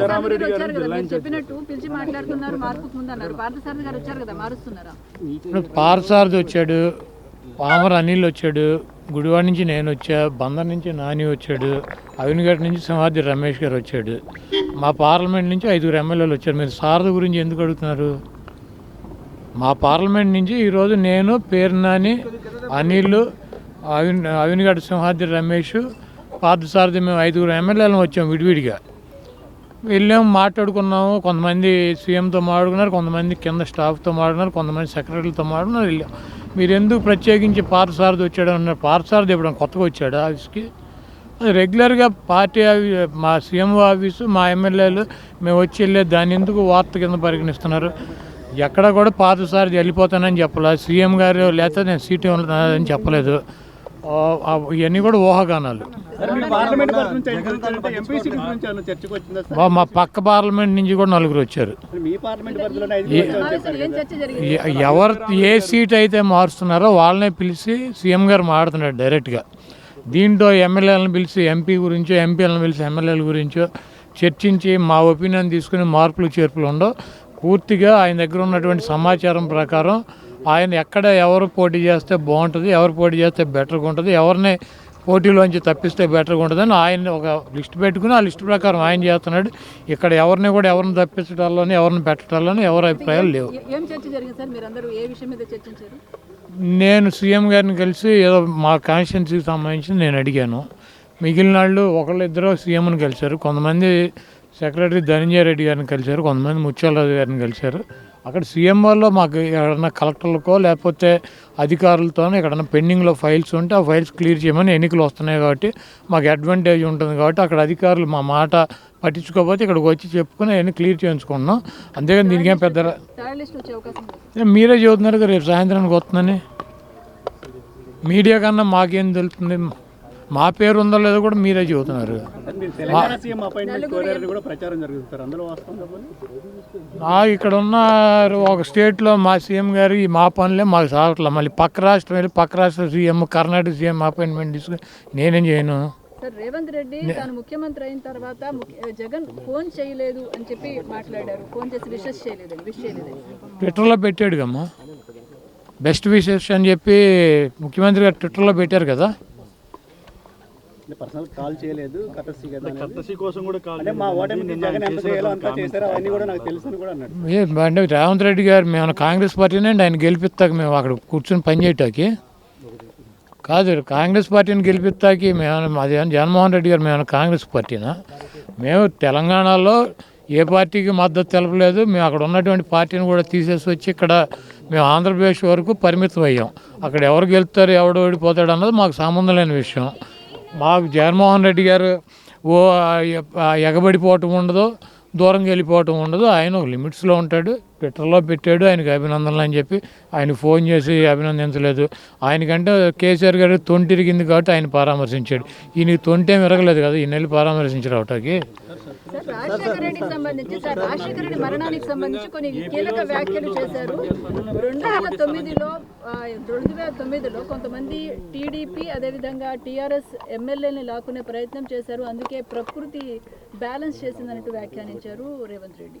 సిద్ధరామరెడ్డి గారు వచ్చారు కదా మీరు చెప్పినట్టు పిలిచి మాట్లాడుతున్నారు మార్పుకు ముందు అన్నారు. పార్థసారథి గారు వచ్చారు కదా మారుస్తున్నారా? ఇప్పుడు పార్సారథి వచ్చాడు పామర్ అనిల్ వచ్చాడు గుడివాడ నుంచి నేను వచ్చా బందర్ నుంచి నాని వచ్చాడు అవినిగడ్డ నుంచి సింహాద్రి రమేష్ గారు వచ్చాడు. మా పార్లమెంట్ నుంచి ఐదుగురు ఎమ్మెల్యేలు వచ్చారు. మీరు సారథి గురించి ఎందుకు అడుగుతున్నారు? మా పార్లమెంట్ నుంచి ఈరోజు నేను పేరు నాని అనిల్ అవిన్ అవినిగడ్డ సింహాద్రి రమేష్ పార్థసారథి మేము ఐదుగురు ఎమ్మెల్యేలు వచ్చాం విడివిడిగా. వెళ్ళాము మాట్లాడుకున్నాము. కొంతమంది సీఎంతో మాట్లాడుకున్నారు కొంతమంది కింద స్టాఫ్తో మాట్లాడుకున్నారు కొంతమంది సెక్రటరీలతో మాట్లాడుకున్నారు వెళ్ళాం. మీరు ఎందుకు ప్రత్యేకించి పార్థసారథి వచ్చాడు అన్నారు. పార్థసారథి ఇప్పుడు కొత్తగా వచ్చాడు ఆఫీస్కి? రెగ్యులర్గా పార్టీ మా సీఎం ఆఫీసు మా ఎమ్మెల్యేలు మేము వచ్చి వెళ్ళే దాన్ని ఎందుకు వార్త కింద పరిగణిస్తున్నారు? ఎక్కడ కూడా పార్థసారథి వెళ్ళిపోతానని చెప్పలేదు సీఎం గారు లేకపోతే నేను సీటు అని చెప్పలేదు. ఇవన్నీ కూడా ఊహాగానాలు. మా పక్క పార్లమెంట్ నుంచి కూడా నలుగురు వచ్చారు. ఎవరు ఏ సీట్ అయితే మారుస్తున్నారో వాళ్ళనే పిలిచి సీఎం గారు మాట్లాడుతున్నాడు డైరెక్ట్గా. దీంట్లో ఎమ్మెల్యేలను పిలిచి ఎంపీ గురించో ఎంపీలను పిలిచి ఎమ్మెల్యేల గురించో చర్చించి మా ఒపీనియన్ తీసుకుని మార్పులు చేర్పులు ఉండవు. పూర్తిగా ఆయన దగ్గర ఉన్నటువంటి సమాచారం ప్రకారం ఆయన ఎక్కడ ఎవరు పోటీ చేస్తే బాగుంటుంది ఎవరు పోటీ చేస్తే బెటర్గా ఉంటుంది ఎవరిని పోటీలోంచి తప్పిస్తే బెటర్గా ఉంటుందని ఆయన ఒక లిస్ట్ పెట్టుకుని ఆ లిస్ట్ ప్రకారం ఆయన చేస్తున్నాడు. ఇక్కడ ఎవరిని కూడా ఎవరిని తప్పించడాల్లోనే ఎవరిని పెట్టడాల్లోనే ఎవరి అభిప్రాయాలు లేవు. నేను సీఎం గారిని కలిసి ఏదో మా కాన్స్టిట్యున్సీకి సంబంధించి నేను అడిగాను. మిగిలిన వాళ్ళు ఒకళ్ళిద్దరు సీఎంని కలిశారు. కొంతమంది సెక్రటరీ ధనంజయ రెడ్డి గారిని కలిశారు కొంతమంది ముత్యాలరాజు గారిని కలిశారు. అక్కడ సీఎం వాళ్ళు మాకు ఎక్కడన్నా కలెక్టర్లకో లేకపోతే అధికారులతో ఎక్కడన్నా పెండింగ్లో ఫైల్స్ ఉంటే ఆ ఫైల్స్ క్లియర్ చేయమని ఎన్నికలు వస్తున్నాయి కాబట్టి మాకు అడ్వాంటేజ్ ఉంటుంది కాబట్టి అక్కడ అధికారులు మా మాట పట్టించుకోకపోతే ఇక్కడికి వచ్చి చెప్పుకుని అవన్నీ క్లియర్ చేయించుకున్నాం అంతేగాని దీనికేం పెద్ద మీరే చెబుతున్నారు కదా రేపు సాయంత్రానికి వస్తుందని? మీడియా కన్నా మాకేం తెలుస్తుంది? మా పేరు ఉందో లేదో కూడా మీరే చెబుతున్నారు. ఇక్కడ ఉన్న ఒక స్టేట్లో మా సీఎం గారు మా పనులే మాకు సాగట్లేదు మళ్ళీ పక్క రాష్ట్రం వెళ్ళి పక్క రాష్ట్ర సీఎం కర్ణాటక సీఎం అపాయింట్మెంట్ తీసుకుని నేనేం చేయను. సార్ రేవంత్ రెడ్డి తాను ముఖ్యమంత్రి అయిన తర్వాత జగన్ ఫోన్ చేయలేదు అని చెప్పి మాట్లాడారు. ఫోన్ చేసి విషెస్ విష్ చేయలేదని ట్విట్టర్లో పెట్టాడు కమ్మా బెస్ట్ విషెస్ అని చెప్పి ముఖ్యమంత్రి గారు ట్విట్టర్లో పెట్టారు కదా. పర్సనల్ కాల్ చేయలేదు కటసి కోసం కూడా కాల్ అంటే మా ఓటమికి జగన్ ఎంత చేయాలో అంతా చేశారు అవన్నీ కూడా నాకు తెలుసు అని కూడా అన్నాడు. అంటే రేవంత్ రెడ్డి గారు మేము కాంగ్రెస్ పార్టీనే అండి ఆయన గెలిపిస్తాక మేము అక్కడ కూర్చొని పని చేయటానికి. కాదు కాంగ్రెస్ పార్టీని గెలిపిస్తాకి మేము అది జగన్మోహన్ రెడ్డి గారు మేము కాంగ్రెస్ పార్టీనా? మేము తెలంగాణలో ఏ పార్టీకి మద్దతు తెలపలేదు మేము అక్కడ ఉన్నటువంటి పార్టీని కూడా తీసేసి వచ్చి ఇక్కడ మేము ఆంధ్రప్రదేశ్ వరకు పరిమితం అయ్యాం అక్కడ ఎవరు గెలుస్తారు ఎవడు ఓడిపోతాడు అన్నది మాకు సంబంధం లేని విషయం. మాకు జగన్మోహన్ రెడ్డి గారు ఓ ఎగబడిపోవటం ఉండదు దూరంగా వెళ్ళిపోవటం ఉండదు ఆయన లిమిట్స్లో ఉంటాడు. ట్విట్టర్లో పెట్టాడు ఆయనకి అభినందనలు అని చెప్పి ఆయన ఫోన్ చేసి అభినందించలేదు. ఆయనకంటే కేసీఆర్ గారు తొంటిరిగింది కాబట్టి ఆయన పరామర్శించాడు. ఈయనకి తొంటేం విరగలేదు కదా ఈయన వెళ్ళి పరామర్శించారు అవటానికి రాజశేఖర రెడ్డికి సంబంధించి సార్ రాజశేఖర రెడ్డి మరణానికి సంబంధించి కొన్ని కీలక వ్యాఖ్యలు చేశారు. రెండు వేల తొమ్మిదిలో రెండు వేల తొమ్మిదిలో కొంతమంది టీడీపీ అదేవిధంగా టీఆర్ఎస్ ఎమ్మెల్యేని లాక్కునే ప్రయత్నం చేశారు. అందుకే ప్రకృతి బ్యాలెన్స్ చేసిందన్నట్టు వ్యాఖ్యానించారు రేవంత్ రెడ్డి.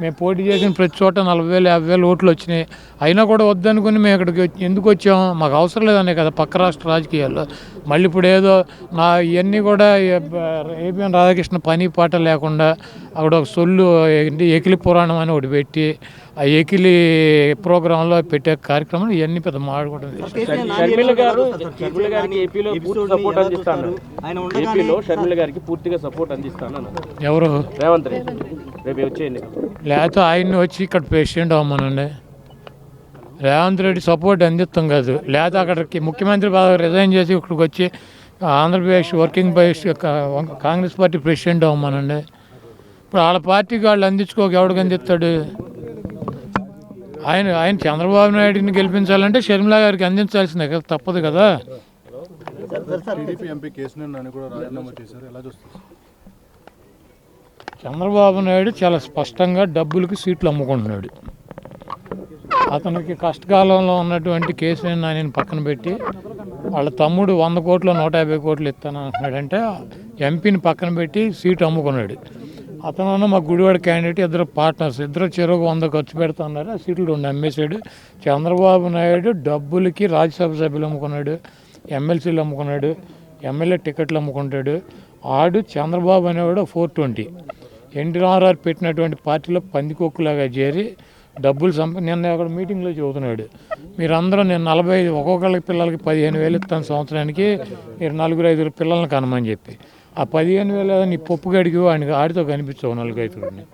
మేము పోటీ చేసిన ప్రతి చోట నలభై వేలు యాభై వేలు ఓట్లు వచ్చినాయి. అయినా కూడా వద్దనుకుని మేము ఇక్కడికి ఎందుకు వచ్చాం? మాకు అవసరం లేదనే కదా పక్క రాష్ట్ర రాజకీయాల్లో. మళ్ళీ ఇప్పుడు ఏదో నా ఇవన్నీ కూడా ఏపీఎన్ రాధాకృష్ణ పని పాట లేకుండా అక్కడ ఒక సొల్లు ఏంటి ఎకిలి పురాణం అని ఒకటి పెట్టి ఆ ఎకిలి ప్రోగ్రాంలో పెట్టే కార్యక్రమం ఇవన్నీ పెద్ద గారికి పూర్తిగా సపోర్ట్ అందిస్తాను అన్నారు. ఎవరు? రేవంత్ రెడ్డి. రేపు వచ్చే ఎన్నిక లేకపోతే ఆయన్ని వచ్చి ఇక్కడ ప్రెసిడెంట్ అవ్వమనండి. రేవంత్ రెడ్డి సపోర్ట్ అందిస్తాం కాదు. లేకపోతే అక్కడికి ముఖ్యమంత్రి పదవి రిజైన్ చేసి ఇక్కడికి వచ్చి Andhra Pradesh working press Congress party president అవ్వమనండి. ఇప్పుడు వాళ్ళ పార్టీకి వాళ్ళు అందించుకోక ఎవడికి అందిస్తాడు? ఆయన ఆయన చంద్రబాబు నాయుడిని గెలిపించాలంటే షర్మిలా గారికి అందించాల్సిందే కదా తప్పదు కదా. టీడీపీ ఎంపీ నాని కూడా రాజీనామా చేశారు. ఎలా చూస్తారు? చంద్రబాబు నాయుడు చాలా స్పష్టంగా డబ్బులకు సీట్లు అమ్ముకుంటున్నాడు. అతనికి కష్టకాలంలో ఉన్నటువంటి కేసీఆర్ నేను పక్కన పెట్టి వాళ్ళ తమ్ముడు వంద కోట్లు నూట యాభై కోట్లు ఇస్తాను అంటున్నాడంటే ఎంపీని పక్కన పెట్టి సీటు అమ్ముకున్నాడు. అతను మా గుడివాడ క్యాండిడేట్ ఇద్దరు పార్ట్నర్స్ ఇద్దరు చెరువు వంద ఖర్చు పెడుతున్నారు. ఆ సీట్లు రెండు అమ్మేశాడు. చంద్రబాబు నాయుడు డబ్బులకి రాజ్యసభ సభ్యులు అమ్ముకున్నాడు ఎమ్మెల్సీలు అమ్ముకున్నాడు ఎమ్మెల్యే టికెట్లు అమ్ముకుంటాడు. ఆడు చంద్రబాబు అనేవాడు ఫోర్ ట్వంటీ ఎన్టీ పెట్టినటువంటి పార్టీలో పందికొక్కులాగా చేరి డబ్బులు సంప నిన్న అక్కడ మీటింగ్లో చెబుతున్నాడు మీరందరూ నేను నలభై ఐదు ఒక్కొక్కళ్ళకి పిల్లలకి పదిహేను వేలు ఇస్తాను సంవత్సరానికి మీరు నలుగురు ఐదుగురు పిల్లల్ని కనమని చెప్పి. ఆ పదిహేను వేలు నీ పప్పు గడికి వాడికి ఆడితో కనిపించవు నలుగురు ఐదుగురిని.